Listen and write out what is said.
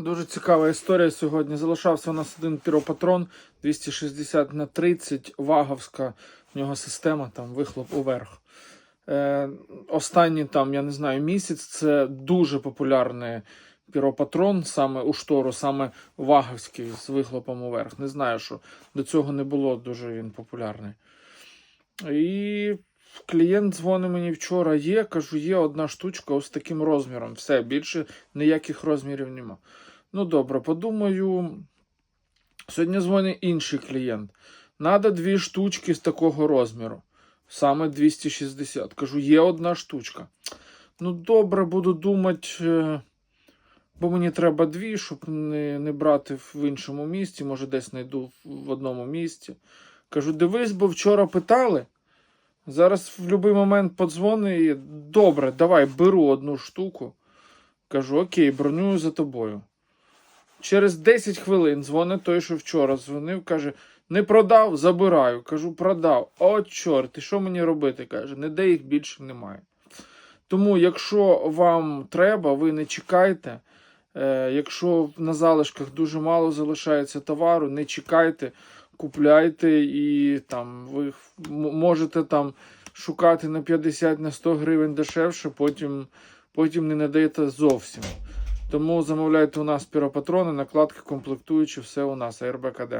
Дуже цікава історія сьогодні. Залишався у нас один піропатрон 260 на 30 ваговська в нього система, там вихлоп уверх. Е, останній там, я не знаю, місяць це дуже популярний піропатрон, саме у штору, саме ваговський з вихлопом уверх. Не знаю, що до цього не було дуже він популярний. І клієнт дзвонить мені вчора. Є, кажу, є одна штучка ось таким розміром. Все, більше ніяких розмірів нема. Ну, добре, подумаю. Сьогодні дзвонить інший клієнт. Надо дві штучки з такого розміру. Саме 260. Кажу, є одна штучка. Ну, добре, буду думати, е, бо мені треба дві, щоб не, не брати в іншому місці. Може, десь знайду в одному місці. Кажу, дивись, бо вчора питали. Зараз в будь-який момент подзвони і добре, давай беру одну штуку. Кажу, окей, бронюю за тобою. Через 10 хвилин дзвонить той, що вчора дзвонив, каже: не продав, забираю. Кажу, продав. О, чорт, і що мені робити? каже, ніде їх більше немає. Тому, якщо вам треба, ви не чекайте. Е, якщо на залишках дуже мало залишається товару, не чекайте, купляйте і там ви можете там шукати на 50 на 100 гривень дешевше, потім, потім не надаєте зовсім. Тому замовляйте у нас піропатрони, накладки комплектуючі, все у нас АРБКД.